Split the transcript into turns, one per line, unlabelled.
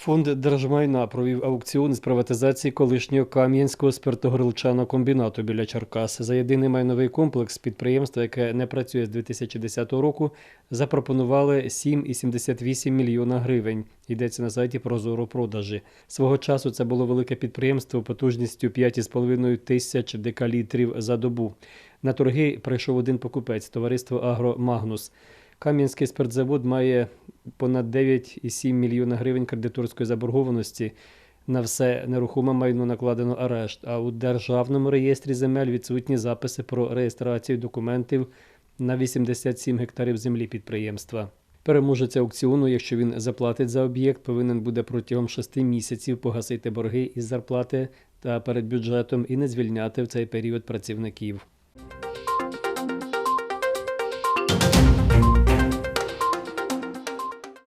Фонд держмайна провів аукціон з приватизації колишнього Кам'янського спиртогорілчаного комбінату біля Черкас. За єдиний майновий комплекс підприємства, яке не працює з 2010 року, запропонували 7,78 мільйона гривень. Йдеться на сайті Прозоро продажі. Свого часу це було велике підприємство потужністю 5,5 тисяч декалітрів за добу. На торги прийшов один покупець товариство Агро Магнус. Кам'янський спиртзавод має понад 9,7 мільйона гривень кредиторської заборгованості. На все нерухоме майно накладено арешт, а у державному реєстрі земель відсутні записи про реєстрацію документів на 87 гектарів землі підприємства. Переможець аукціону, якщо він заплатить за об'єкт, повинен буде протягом шести місяців погасити борги із зарплати та перед бюджетом і не звільняти в цей період працівників.